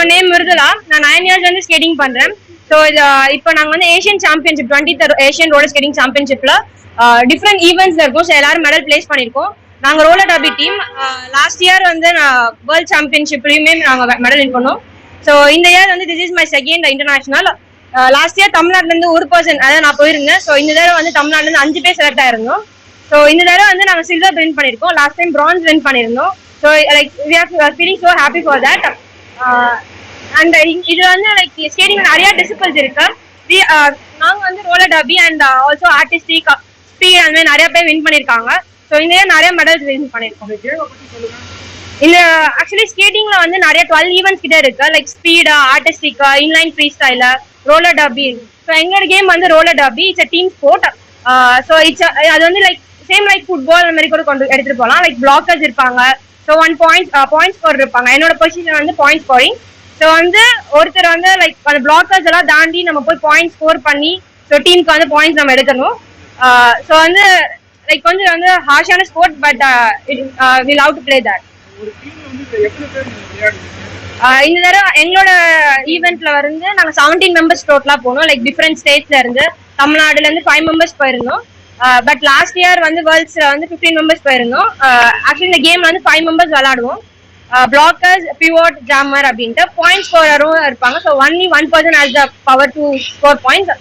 என்னோட நேம் மிருதுலா நான் nine years வந்து ஸ்கேட்டிங் பண்றேன். ஸோ இது இப்போ நாங்கள் வந்து Asian championship twenty Asian roller skating சாம்பியன்ஷிப்ல different events இருக்கும். ஸோ எல்லாரும் மெடல் பிளேஸ் பண்ணியிருக்கோம். நாங்கள் roller derby team last year வந்து வேர்ல்ட் சாம்பியன்ஷிப்லயுமே நாங்கள் மெடல் வின் பண்ணோம். ஸோ இந்த இயர் வந்து this is my second international last year தமிழ்நாட்டிலேருந்து ஒரு பர்சன் அதாவது நான் போயிருந்தேன். ஸோ இந்த தடவை வந்து தமிழ்நாட்டிலேருந்து அஞ்சு பேர் செலக்ட் ஆயிருந்தோம். ஸோ இந்த தடவை வந்து நாங்கள் சில்வர் வின் பண்ணியிருக்கோம். லாஸ்ட் டைம் பிரான்ஸ் வின் பண்ணியிருந்தோம். So like we are feeling so happy for that and இது வந்து லைக் ஸ்கேட்டிங் நிறைய டிசிபிள்ஸ் இருக்கு. Uh, நாங்க வந்து roller derby and also artistic speed அந்த மாதிரி நிறைய பேர் வின் பண்ணியிருக்காங்க ஸோ இந்த நிறைய மெடல்ஸ் வின் பண்ணியிருக்கோம் இந்த ஆக்சுவலி ஸ்கேட்டிங்ல வந்து நிறைய டுவெல் ஈவெண்ட்ஸ் கிட்ட இருக்கு. Like speed artistic inline free style roller derby so எங்களோட கேம் வந்து roller derby it's a team sport so it's அது வந்து லைக் சேம் லைக் ஃபுட்பால் அந்த மாதிரி கூட கொண்டு எடுத்துட்டு போகலாம் லைக் பிளாக்கர்ஸ் இருப்பாங்க. So one point point score இருப்பாங்க. என்னோட பொசிஷன் வந்து பாயிண்ட் ஸ்கோரிங் ஸோ வந்து ஒருத்தர் வந்து லைக் அந்த பிளாக்கர்ஸ் எல்லாம் தாண்டி நம்ம போய் பாயிண்ட் ஸ்கோர் பண்ணி ஸோ டீமுக்கு வந்து பாயிண்ட்ஸ் நம்ம எடுக்கணும். ஸோ வந்து லைக் கொஞ்சம் வந்து ஹார்ஷான sport but we love to play that இந்த தடவை எங்களோட ஈவெண்ட்ல வந்து நாங்க செவன்டீன் மெம்பர்ஸ் டோட்டலா போனோம். லைக் டிஃப்ரெண்ட் ஸ்டேட்ஸ்ல இருந்து. தமிழ்நாடுல இருந்து ஃபைவ் மெம்பர்ஸ் போயிருந்தோம். பட் லாஸ்ட் இயர் வந்து வேர்ல்ட்ஸ்ல வந்து ஃபிஃப்டீன் மெம்பர்ஸ் போயிருந்தோம். ஆக்சுவலி இந்த கேம் வந்து ஃபைவ் மெம்பர்ஸ் விளையாடுவோம். பிளாக்கர்ஸ் பிவோட் ஜாமர் அப்படின்ட்டு பாயிண்ட் ஸ்கோரரும் இருப்பாங்க. So only one person as the power to score points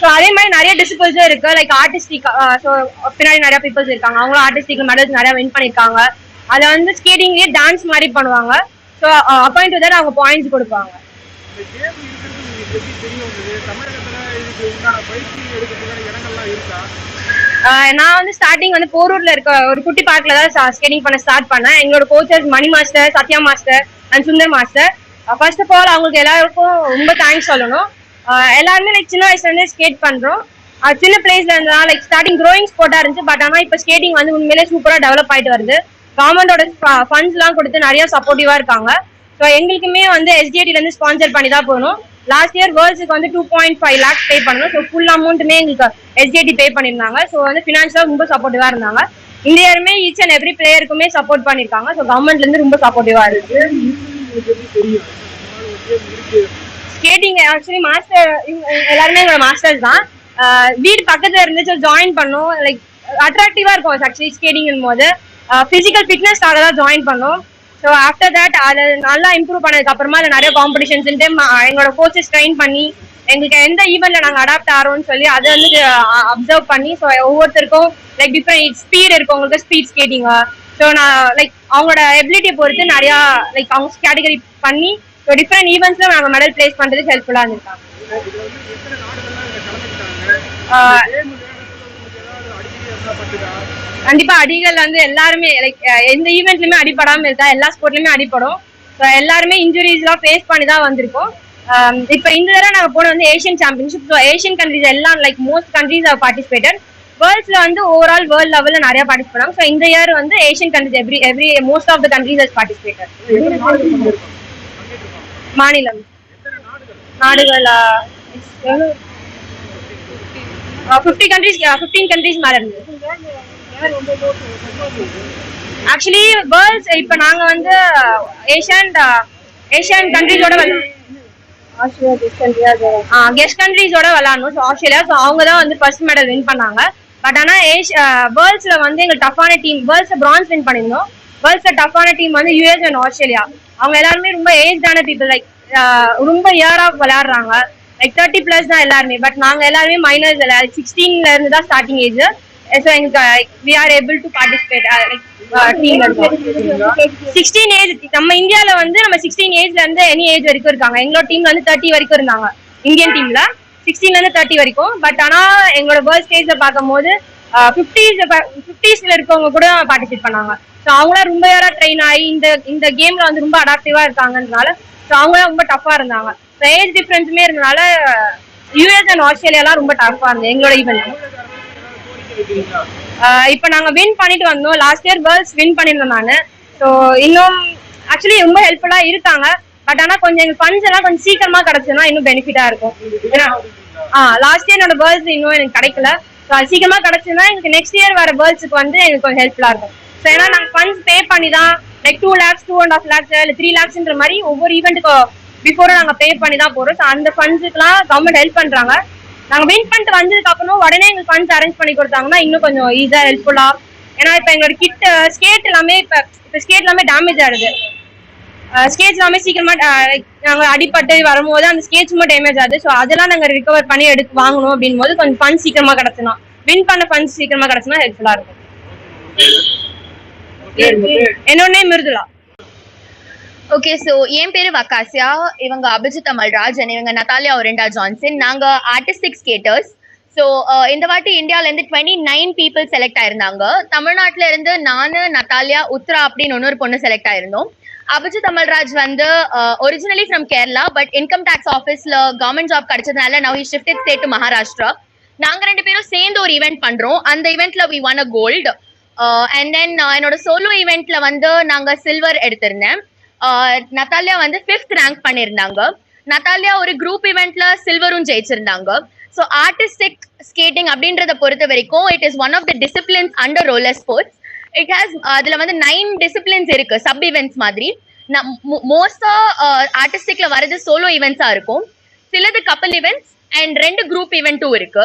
so அதே மாதிரி நிறைய டிசிபிள்ஸும் இருக்கு. லைக் ஆர்டிஸ்டிக் ஸோ பின்னாடி நிறைய பீப்புள்ஸ் இருக்காங்க. அவங்களும் ஆர்டிஸ்டிக் மெடல்ஸ் நிறைய வின் பண்ணியிருக்காங்க அதை வந்து ஸ்கேட்டிங்லேயே டான்ஸ் மாதிரி பண்ணுவாங்க. ஸோ அப்பாயிண்ட் டு தட் அவங்க பாயிண்ட்ஸ் கொடுப்பாங்க. தமிழகத்தில் இதுக்கு உண்டான பயிற்சி எடுக்கிறதுக்கான இடங்கள்லாம் இருக்கா? நான் வந்து ஸ்டார்டிங் வந்து போரூர்ல இருக்க ஒரு குட்டி பார்க்ல தான் ஸ்கேட்டிங் பண்ண ஸ்டார்ட் பண்ணேன். எங்களோட coaches Mani master Sathya master and Sundar master first of all அவங்களுக்கு எல்லாருக்கும் ரொம்ப தேங்க்ஸ் சொல்லணும். எல்லாருமே லைக் சின்ன வயசுல இருந்தே ஸ்கேட் பண்றோம். சின்ன பிளேஸ்ல இருந்தா லைக் ஸ்டார்டிங் க்ரோயிங் ஸ்போர்ட்டா இருந்துச்சு. பட் ஆனா இப்போ ஸ்கேட்டிங் வந்து உண்மையிலே சூப்பரா டெவலப் ஆயிட்டு வருது. கவர்மெண்டோட ஃபண்ட்ஸ் எல்லாம் கொடுத்து நிறைய சப்போர்ட்டிவா இருக்காங்க. ஸோ எங்களுக்குமே வந்து எஸ்டிஐடில இருந்து ஸ்பான்சர் பண்ணி தான் போகணும். லாஸ்ட் இயர் வேர்ல்ட்ஸுக்கு வந்து two point five lakhs pay பண்ணணும். ஸோ ஃபுல் அமௌண்ட்டுமே எங்களுக்கு எஸ்டிஐடி பே பண்ணியிருந்தாங்க. ஸோ வந்து ஃபினான்ஷியலாக ரொம்ப சப்போர்ட்டிவாக இருந்தாங்க. இந்த இயருமே ஈச் அண்ட் எவ்ரி பிளேயருக்குமே சப்போர்ட் பண்ணியிருக்காங்க. ஸோ கவர்மெண்ட்லேருந்து ரொம்ப சப்போர்ட்டிவாக இருக்கு. ஸ்கேட்டிங் ஆக்சுவலி மாஸ்டர் எல்லாருமே எங்களோட மாஸ்டர்ஸ் தான். வீடு பக்கத்தில் இருந்துச்சு ஜாயின் பண்ணோம். லைக் அட்ராக்டிவாக இருக்கும் ஆக்சுவலி ஸ்கேட்டிங் போது ஃபிசிக்கல் ஃபிட்னஸ்க்காக தான் ஜாயின் பண்ணோம். ஸோ ஆஃப்டர் தட் அதை நல்லா இம்ப்ரூவ் பண்ணதுக்கு அப்புறமா அதில் நிறைய காம்படிஷன்ஸ் எங்களோட கோச்சஸ் ட்ரெயின் பண்ணி எங்களுக்கு எந்த ஈவெண்ட்ல நாங்கள் அடாப்ட் ஆகிறோம்னு சொல்லி அதை வந்து அப்சர்வ் பண்ணி ஸோ ஒவ்வொருத்தருக்கும் லைக் டிஃப்ரெண்ட் ஸ்பீட் இருக்கும் உங்களுக்கு ஸ்பீட் ஸ்கேட்டிங்கா ஸோ நான் லைக் அவங்களோட எபிலிட்டியை பொறுத்து நிறையா லைக் அவங்க கேட்டகரி பண்ணி ஸோ டிஃப்ரெண்ட் ஈவெண்ட்ஸ்ல நாங்கள் மெடல் பிளேஸ் பண்ணுறதுக்கு ஹெல்ப்ஃபுல்லாக இருந்திருக்காங்க. கண்டிப்பா அடிகள் வந்து எல்லாருமே லைக் எந்த ஈவெண்ட்லயுமே அடிபடாம இருக்கா எல்லா ஸ்போர்ட்லயுமே அடிபடும். எல்லாருமே இன்ஜுரிஸ் எல்லாம் ஃபேஸ் பண்ணி தான் வந்திருக்கோம். ஆம், இப்ப இந்த தடவை நாங்க போன வந்து ஏஷியன் சாம்பியன்ஷிப் ஏஷியன் கண்ட்ரிஸ் எல்லாம் like most countries have participated வேர்ல்ட்ஸ்ல வந்து ஓவரால் வேர்ல்ட் லெவல்ல நிறைய பார்ட்டிசிபேட் ஸோ இந்த இயர் வந்து Asian countries every every most of the countries has participated மாநிலம். நாடுகள்? ஃபிஃப்டி கண்ட்ரிஸ் ஃபிஃப்டீன் கண்ட்ரிஸ் மேல இருந்து யார் ரொம்ப சந்தோஷம் ஆக்சுவலி வேர்ல்ட்ஸ் இப்போ நாங்க வந்து ஏஷியன் ஏஷியன் கண்ட்ரிஸோட கெஸ்ட் கண்ட்ரிஸோட விளாடணும் ஸோ ஆஸ்திரேலியா ஸோ அவங்க தான் வந்து ஃபர்ஸ்ட் மெடல் வின் பண்ணாங்க. பட் ஆனால் ஏஷ் வேர்ல்ட்ஸ்ல வந்து எங்க டஃப்பான டீம் வேர்ல்ட்ஸ் பிரான்ஸ் வின் பண்ணியிருந்தோம். வேர்ல்ட்ஸ்ல டஃப்பான டீம் வந்து யூஎஸ் அண்ட் ஆஸ்திரேலியா அவங்க எல்லாருமே ரொம்ப ஏஜ்டான பீப்புள் லைக் ரொம்ப இயர் ஆஃப் விளையாடுறாங்க. லைக் தேர்ட்டி பிளஸ் தான் எல்லாருமே. பட் நாங்க எல்லாருமே மைனர்ஸ் இல்லை. சிக்ஸ்டீன்ல இருந்து தான் ஸ்டார்டிங் ஏஜ் ஸோ எங்களுக்கு we are able to participate sixteen age நம்ம இந்தியால வந்து நம்ம சிக்ஸ்டீன் ஏஜ்ல இருந்து எனி ஏஜ் வரைக்கும் இருக்காங்க. எங்களோட டீம்ல வந்து தேர்ட்டி வரைக்கும் இருந்தாங்க. இந்தியன் டீம்ல சிக்ஸ்டீன்ல இருந்து தேர்ட்டி வரைக்கும். பட் ஆனா எங்களோட வேர்ல்ட் ஸ்டேஜ்ல பார்க்கும்போது ஃபிஃப்டிஸ் ஃபிஃப்டிஸ்ல இருக்கவங்க கூட பார்ட்டிசிபேட் பண்ணாங்க. ஸோ அவங்களாம் ரொம்ப யாரா ட்ரெயின் ஆகி இந்த இந்த கேம்ல வந்து ரொம்ப அடாப்டிவா இருக்காங்கன்றனால ஸோ அவங்களாம் ரொம்ப டஃபா இருந்தாங்க. ஏஜ் டிஃபரன்ஸுமே இருந்தனால யூஎஸ் அண்ட் ஆஸ்திரேலியாலாம் ரொம்ப டஃப்பாக இருந்தது. எங்களோட ஈவெண்ட் ஆஹ் இப்போ நாங்க வின் பண்ணிட்டு வந்தோம். லாஸ்ட் இயர் கேர்ள்ஸ் வின் பண்ணியிருந்தோம் நான். ஸோ இன்னும் ஆக்சுவலி ரொம்ப ஹெல்ப்ஃபுல்லா இருக்காங்க. பட் ஆனா கொஞ்சம் எங்கள் ஃபண்ட்ஸ் எல்லாம் கொஞ்சம் சீக்கிரமா கிடைச்சதுன்னா இன்னும் பெனிஃபிட்டா இருக்கும். ஏன்னா ஆ லாஸ்ட் இயர் என்னோட வேர்ல்ஸ் இன்னும் எனக்கு கிடைக்கல. ஸோ அது சீக்கிரமா கிடைச்சதுன்னா எனக்கு நெக்ஸ்ட் இயர் வர கேர்ள்ஸுக்கு வந்து எனக்கு கொஞ்சம் ஹெல்ப்ஃபுல்லா இருக்கும். ஸோ ஏன்னா நாங்கள் ஃபண்ட்ஸ் பே பண்ணி தான் like two lakhs two and half lakhs இல்லை த்ரீ லேக்ஸ்ன்ற மாதிரி ஒவ்வொரு ஈவெண்ட்டுக்கு பிஃபோரும் நாங்கள் பே பண்ணி தான் போகிறோம் ஸோ அந்த ஃபண்ட்ஸுக்குலாம் கவர்மெண்ட் ஹெல்ப் பண்ணுறாங்க நாங்கள் வின் பண்ணிட்டு வந்ததுக்கு அப்புறம் உடனே எங்களுக்கு ஃபண்ட்ஸ் அரேஞ்ச் பண்ணி கொடுத்தாங்கன்னா இன்னும் கொஞ்சம் ஈஸியாக ஹெல்ப்ஃபுல்லாக ஏன்னா இப்போ எங்களோட கிட் ஸ்கேட் எல்லாமே இப்போ இப்போ ஸ்கேட் எல்லாமே டேமேஜ் ஆகுது ஸ்கேட்ஸ் எல்லாமே சீக்கிரமா நாங்க அடிபட்டு வரும்போது அந்த ஸ்கேட்ஸ் சும்மா டேமேஜ் ஆகுது. ஸோ அதெல்லாம் நாங்க ரிகவர் பண்ணி எடுத்து வாங்கணும் அப்படின் போது கொஞ்சம் ஃபண்ட்ஸ் சீக்கிரமா கிடைச்சுனா. வின் பண்ண ஃபண்ட்ஸ் சீக்கிரமா கிடைச்சுனா ஹெல்ப்ஃபுல்லா இருக்கும். என்னோட நேம் மிருதுலா ஓகே ஸோ என் பேர் வக்காசியா. இவங்க அபிஜித் அமல்ராஜ் அண்ட் இவங்க நத்தாலியா ஒரெண்டா ஜான்சன். நாங்கள் ஆர்டிஸ்டிக் ஸ்கேட்டர்ஸ் ஸோ இந்த வாட்டி இந்தியாவிலேருந்து டுவெண்ட்டி நைன் பீப்புள் செலக்ட் ஆயிருந்தாங்க. தமிழ்நாட்டுல இருந்து நான் நத்தாலியா உத்ரா அப்படின்னு இன்னொரு பொண்ணு செலக்ட் ஆயிருந்தோம். அபிஜித் அமல்ராஜ் வந்து originally from Kerala but income tax ஆஃபீஸ்ல government job கிடைச்சதுனால now he shifted state to Maharashtra நாங்கள் ரெண்டு பேரும் சேர்ந்து ஒரு ஈவெண்ட் பண்ணுறோம் அந்த ஈவெண்ட்ல we won a gold and then என்னோட சோலோ ஈவெண்ட்ல வந்து நாங்கள் சில்வர் எடுத்திருந்தேன். நத்தாலியா வந்து ஃபிஃப்த் ரேங்க் பண்ணியிருந்தாங்க. நத்தாலியா ஒரு குரூப் இவெண்ட்ல சில்வரும் ஜெயிச்சிருந்தாங்க. ஸோ ஆர்டிஸ்டிக் ஸ்கேட்டிங் அப்படின்றத பொறுத்த வரைக்கும் it is one of the disciplines under roller sports it has அதுல வந்து நைன் டிசிப்ளின்ஸ் இருக்கு சப் இவெண்ட்ஸ் மாதிரி. மோஸ்டா ஆர்டிஸ்டிக்ல வரது சோலோ ஈவெண்ட்ஸா இருக்கும். சிலது கப்பல் ஈவெண்ட்ஸ் அண்ட் ரெண்டு குரூப் ஈவெண்ட்டும் இருக்கு.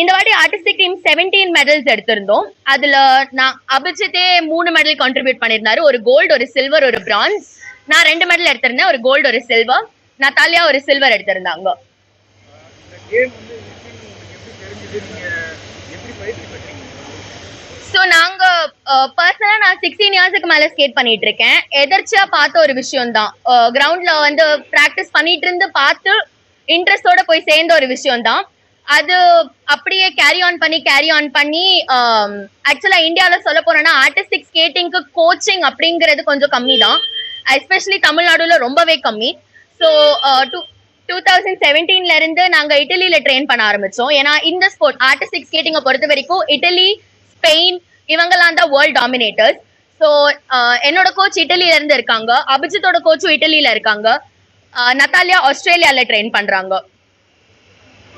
இந்த வாட்டி ஆர்டிஸ்டிக் டீம் செவன்டீன் மெடல்ஸ் எடுத்திருந்தோம். அதுல நான் அபிஜித்தே மூணு மெடல் கான்ட்ரிபியூட் பண்ணியிருந்தாரு. ஒரு கோல்டு ஒரு சில்வர் ஒரு பிரான்ஸ் நான் ரெண்டு மெடல் எடுத்திருந்தேன். ஒரு கோல்டு ஒரு சில்வர் நத்தாலியா ஒரு சில்வர் எடுத்திருந்தாங்க. ஸோ நாங்க பர்சனலா நான் சிக்ஸ்டீன் இயர்ஸுக்கு மேல ஸ்கேட் பண்ணிட்டு இருக்கேன். எதர்ச்சியா பார்த்த ஒரு விஷயம் தான் கிரவுண்ட்ல வந்து ப்ராக்டிஸ் பண்ணிட்டு இருந்து பார்த்து இன்ட்ரெஸ்டோட போய் சேர்ந்த ஒரு விஷயம் தான் அது அப்படியே கேரி ஆன் பண்ணி கேரி ஆன் பண்ணி um, ஆக்சுவலா இந்தியாவில் சொல்ல போனோம்னா ஆர்டிஸ்டிக் ஸ்கேட்டிங்க்கு கோச்சிங் அப்படிங்கிறது கொஞ்சம் கம்மி தான் எஸ்பெஷலி தமிழ்நாடுல ரொம்பவே கம்மி. ஸோ டூ டூ தௌசண்ட் செவன்டீன்ல இருந்து நாங்க இட்டலியில ட்ரெயின் பண்ண ஆரம்பிச்சோம். ஏன்னா இந்த ஸ்போர்ட் ஆர்டிஸ்டிக் ஸ்கேட்டிங்கை பொறுத்த வரைக்கும் இட்டலி ஸ்பெயின் இவங்கெல்லாம் தான் வேர்ல்ட் டாமினேட்டர்ஸ் ஸோ என்னோட கோச் இட்டலியில இருந்து இருக்காங்க. அபிஜித்தோட கோச்சும் இட்டலியில இருக்காங்க. Uh, நத்தாலியா ஆஸ்திரேலியால ட்ரெயின் பண்றாங்க.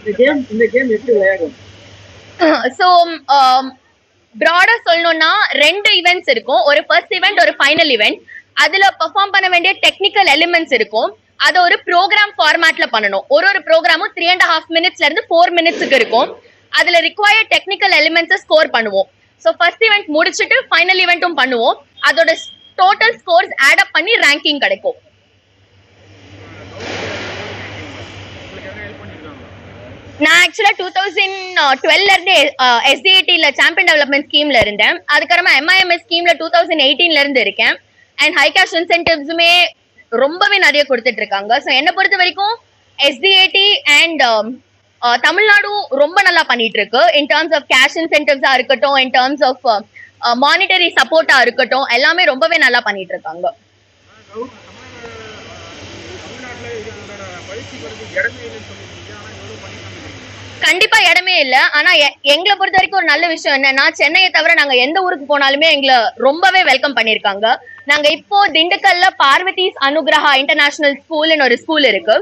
இந்த கேம் இந்த கேம் எப்படி விளையாடும்? Uh, ஸோ ப்ராடா um, um, சொல்லணும்னா ரெண்டு ஈவெண்ட்ஸ் இருக்கும். ஒரு ஃபர்ஸ்ட் ஈவெண்ட் ஒரு ஃபைனல் ஈவெண்ட் அதுல பெர்ஃபார்ம் பண்ண வேண்டிய டெக்னிக்கல் எலிமெண்ட்ஸ் இருக்கும். அதை ஒரு ப்ரோக்ராம் ஃபார்மேட்ல பண்ணணும். ஒரு ஒரு ப்ரோக்ராமும் த்ரீ அண்ட் ஹாஃப் மினிட்ஸ்ல இருந்து ஃபோர் மினிட்ஸுக்கு இருக்கும். அதுல ரிக்வயர்ட் டெக்னிக்கல் எலிமெண்ட்ஸை ஸ்கோர் பண்ணுவோம். ஸோ ஃபர்ஸ்ட் ஈவெண்ட் முடிச்சுட்டு ஃபைனல் ஈவெண்ட்டும் பண்ணுவோம். அதோட டோட்டல் ஸ்கோர்ஸ் ஆட் அப் பண்ணி ரேங்கிங் கிடைக்கும் உங்களுக்கு என்ன ஹெல்ப் பண்ணிருக்காங்க நான் ஆக்சுவலா டூ தௌசண்ட் டுவெல்ல இருந்து எஸ்டிஐடியில சாம்பியன் டெவலப்மெண்ட் ஸ்கீம்ல இருந்தேன். அதுக்கப்புறமா எம்ஐஎம்எஸ் ஸ்கீம்ல டூ தௌசண்ட் எயிட்டீன்ல இருந்து இருக்கேன். அண்ட் ஹை கேஷ் இன்சென்டிவ்ஸுமே ரொம்பவே நிறைய கொடுத்துட்டு இருக்காங்க. ஸோ என்னை பொறுத்த வரைக்கும் எஸ்டிஐடி um, அண்ட் தமிழ்நாடு ரொம்ப நல்லா பண்ணிட்டு இருக்கு. இன் டர்ம்ஸ் ஆஃப் கேஷ் இன்சென்டிவ்ஸா இருக்கட்டும் இன் டர்ம்ஸ் ஆஃப் மானிட்டரி சப்போர்ட்டா இருக்கட்டும் எல்லாமே ரொம்பவே நல்லா பண்ணிட்டு இருக்காங்க ஆனா கவு- தமிழ் தமிழ்நாட்டுல இதோட பயிற்சி பெறதுக்கு இடமே இல்லைன்னு சொல்லிருக்கீங்க ஆனா எவ்வளவு பண்ணிருக்காங்க கண்டிப்பா இடமே இல்ல. ஆனா எங்களை பொறுத்த வரைக்கும் ஒரு நல்ல விஷயம் என்னன்னா சென்னையை தவிர நாங்க எந்த ஊருக்கு போனாலுமே எங்களை ரொம்பவே வெல்கம் பண்ணிருக்காங்க நாங்க இப்போ திண்டுக்கல்ல பார்வதிஸ் அனுகிரஹா இன்டர்நேஷனல் ஸ்கூல்னு ஒரு ஸ்கூல் இருக்கு.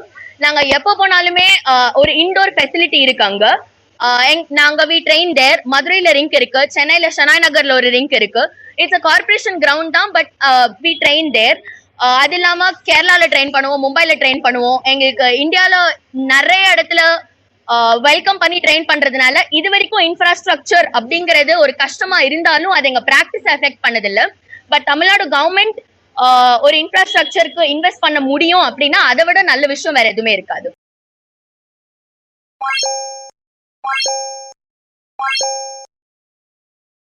நாங்க எப்போ போனாலுமே ஒரு இன்டோர் ஃபெசிலிட்டி இருக்காங்க நாங்க வி ட்ரெயின் தேர் மதுரையில ரிங்க் இருக்கு. சென்னையில ஷனாய் நகர்ல ஒரு ரிங்க் இருக்கு. இட்ஸ் அ கார்பரேஷன் கிரவுண்ட் தான் பட் வி ட்ரெயின் தேர் அது இல்லாம கேரளால ட்ரெயின் பண்ணுவோம் மும்பைல ட்ரெயின் பண்ணுவோம். எங்களுக்கு இந்தியால நிறைய இடத்துல வெல்கம் பண்ணி ட்ரெயின் பண்றதுனால இது வரைக்கும் இன்ஃப்ராஸ்ட்ரக்சர் அப்படிங்கிறது ஒரு கஷ்டமா இருந்தாலும் அது எங்க பிராக்டிஸ் எஃபெக்ட் பண்ணதில்ல. பட் தமிழ்நாடு கவர்மெண்ட் ஒரு இன்ஃப்ராஸ்ட்ரக்சருக்கு இன்வெஸ்ட் பண்ண முடியும் அப்படின்னா அதை விட நல்ல விஷயம் வேற எதுவுமே இருக்காது.